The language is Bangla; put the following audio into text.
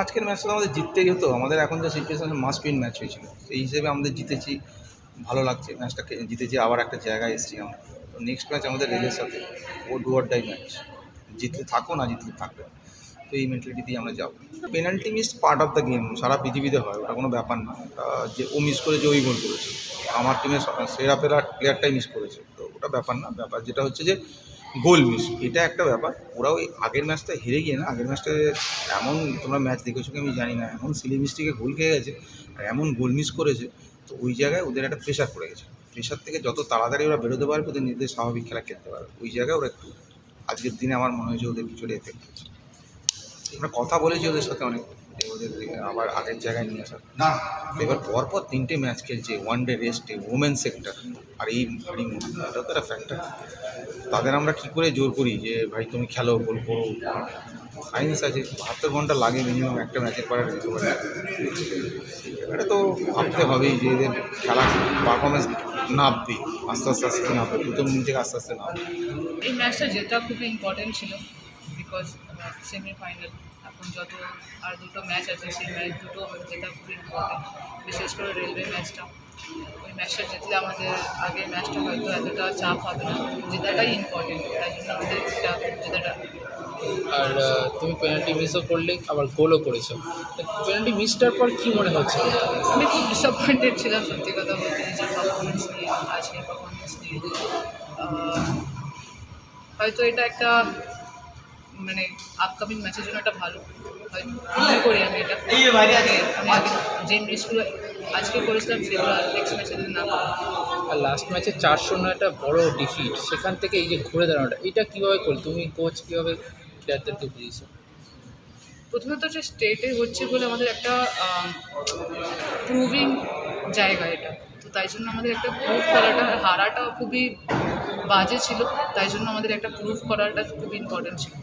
আজকের ম্যাচটা আমাদের জিততেই হতো। আমাদের এখন যে সিচুয়েশন মাস্ট উইন ম্যাচ হয়েছিল। সেই হিসেবে আমাদের জিতেছি, ভালো লাগছে। ম্যাচটাকে জিতেছি, আবার একটা জায়গায় এসেছি আমরা। নেক্সট ম্যাচ আমাদের রেলের সাথে। ও ডু অর ডাই ম্যাচ জিতলে থাকো, না জিতলে থাকবে তো এই মেন্টালিটি দিয়ে আমরা যাব। Penalty miss part of the game সারা পৃথিবীতে হয়, ওটা কোনো ব্যাপার না। যে ও মিস করেছে, ওই গোল করেছে। আমার টিমের সেরা প্লেয়ার প্লেয়ারটাই মিস করেছে। তো ওটা ব্যাপার না। ব্যাপার যেটা হচ্ছে যে গোল মিস এটা একটা ব্যাপার। ওরা ওই আগের ম্যাচটা হেরে গিয়ে না, আগের ম্যাচটা এমন তোমরা ম্যাচ দেখেছ কি আমি জানি না, এমন সিলি মিস্টিকে গোল খেয়ে গেছে আর এমন গোল মিস করেছে, তো ওই জায়গায় ওদের একটা প্রেশার পড়ে গেছে। প্রেশার থেকে যত তাড়াতাড়ি ওরা বেরোতে পারবে, ওদের নিজেদের স্বাভাবিক খেলা খেলতে পারবে। ওই জায়গায় ওরা একটু আজকের দিনে আমার মনে হয়েছে ওদের কিছুটা এফেক্ট হয়েছে আমরা কথা বলেছি ওদের সাথে অনেক। ওদের আবার আগের জায়গায় নিয়ে আসার। এবার পরপর তিনটে ম্যাচ খেলছে ওয়ান ডে রেস্টে ওমেন সেক্টর আর এই ভারী এটা তো একটা ফ্যাক্টর তাদের আমরা কী করে জোর করি যে ভাই তুমি খেলো গোল করো। সায়েন্স আছে বাহাত্তর ঘণ্টা লাগে মিনিমাম একটা ম্যাচের পর রিকভারি এটা তো ভাবতে হবেই যে এদের খেলা পারফরমেন্স নামবে আস্তে আস্তে আস্তে নামবে প্রথম দিন থেকে আস্তে আস্তে নামবে। এই ম্যাচটা জেতা খুবই ইম্পর্টেন্ট ছিল বিকজ সেমিফাইনাল এখন যত আর দুটো ম্যাচ আছে সেই ম্যাচ দুটো জেতা খুবই ইম্পর্টেন্ট বিশেষ করে রেলওয়ে ম্যাচটা। ওই ম্যাচটা জিতলে আমাদের আগের ম্যাচটা হয়তো এতটা চাপ হবে না জেতাটাই ইম্পর্টেন্ট তাই জন্য আমাদের জেতাটা। আর তুমি পেনাল্টি মিসও করলে আবার গোলও করেছ। পেনাল্টি মিসটার পর কি মনে হচ্ছে? আমি খুব ডিসঅ্যাপয়েন্টেড ছিলাম সত্যি কথা বলতে নিজের পারফরমেন্স নিয়ে আজকের পারফরমেন্স নিয়ে। হয়তো এটা একটা মানে আপকামিং ম্যাচের জন্য একটা ভালো মনে করি আমি এটা। যে মিসগুলো আজকে করেছিলাম সেগুলো নেক্সট ম্যাচে না আর লাস্ট ম্যাচে চার শূন্য একটা বড় ডিফিট সেখান থেকে এই যে ঘুরে দাঁড়ানোটা এটা কীভাবে করলে? তুমি কোচ কীভাবে প্লেয়ারদেরকে বুঝিয়েছো? প্রথমত যে স্টেটে হচ্ছে বলে আমাদের একটা প্রুভিং জায়গা এটা। তো তাই জন্য আমাদের একটা প্রুভ করাটা হারাটা খুবই বাজে ছিল। তাই জন্য আমাদের একটা প্রুভ করাটা খুব ইম্পর্টেন্ট ছিল।